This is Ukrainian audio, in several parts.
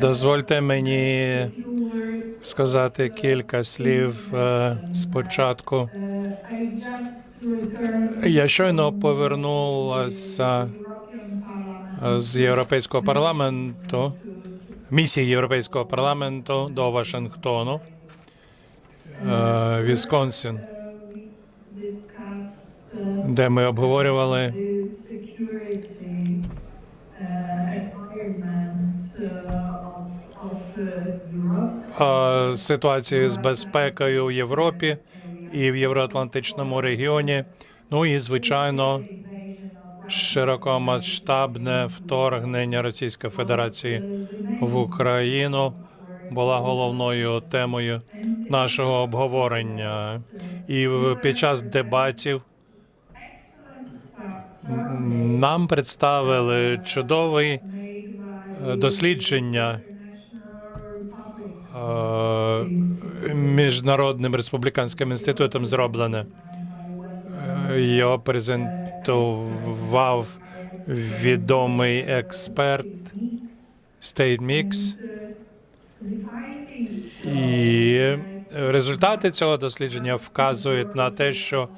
Дозвольте мені сказати кілька слів е, спочатку. Я щойно повернулася е, з Європейського парламенту, місії Європейського парламенту до Вашингтону, е, Вісконсін, де ми обговорювали ситуацію з безпекою в Європі і в Євроатлантичному регіоні. Ну і звичайно, широкомасштабне вторгнення Російської Федерації в Україну була головною темою нашого обговорення. І під час дебатів нам представили чудовий е, дослідження е, міжнародним республіканським інститутом зроблене. Е, Його презентував відомий експерт State Mix. І результати цього дослідження вказують на те, що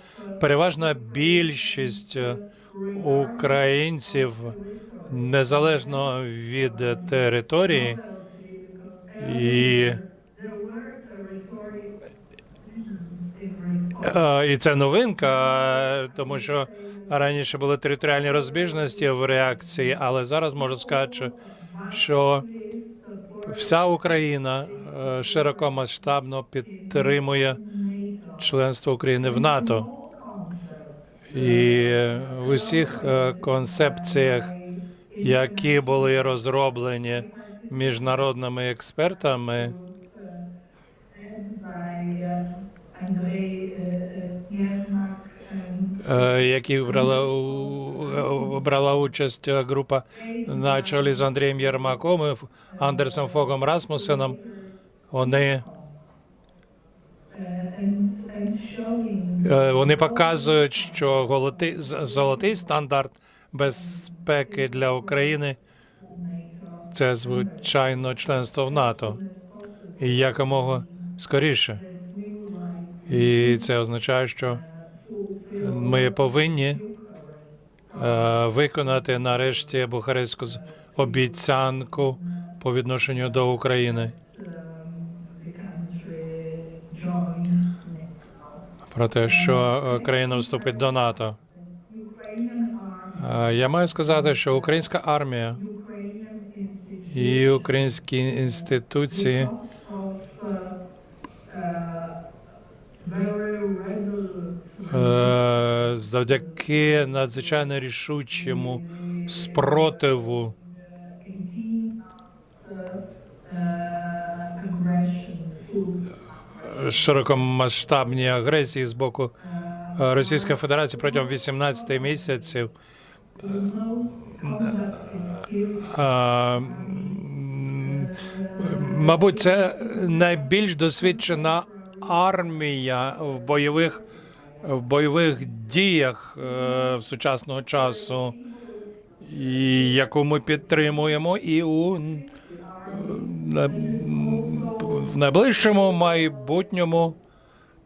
переважна більшість е, українців, незалежно від території, і, е, і це новинка, е, тому що раніше були територіальні розбіжності в реакції, але зараз можу сказати, що вся Україна е, широкомасштабно підтримує членство України в НАТО. І в усіх е, концепціях, які були розроблені міжнародними експертами, е, які брала, брала участь е, група на чолі з Андрієм Єрмаком і Андерсом Фогом Расмусеном, вони, е, вони показують, що голоти- золотий стандарт безпеки для України це звичайно членство в НАТО і якомога скоріше. І це означає, що ми повинні е, виконати нарешті Бухарестську обіцянку по відношенню до України про те, що е, країна вступить до НАТО. Е, Я маю сказати, що українська армія і українські інституції е, завдяки надзвичайно рішучому спротиву широкомасштабній агресії з боку Російської Федерації протягом 18 місяців. Е, Мабуть, це найбільш досвідчена армія в бойових в бойових діях е, сучасного часу, і яку ми підтримуємо, і у м, в найближчому майбутньому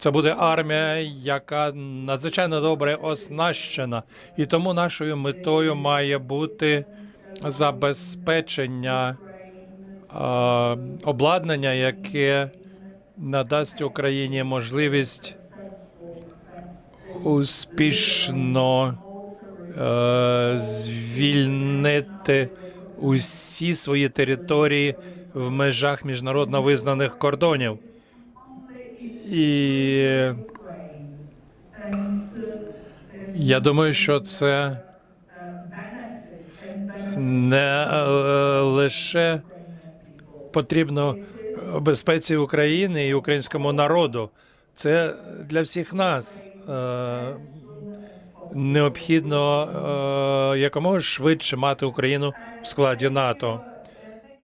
це буде армія, яка надзвичайно добре оснащена, і тому нашою метою має бути забезпечення е, обладнання, яке надасть Україні можливість успішно е, звільнити усі свої території в межах міжнародно визнаних кордонів. І я думаю, що це не е, лише потрібно безпеці України і українському народу. Це для всіх нас е, необхідно е, якомога швидше мати Україну в складі НАТО.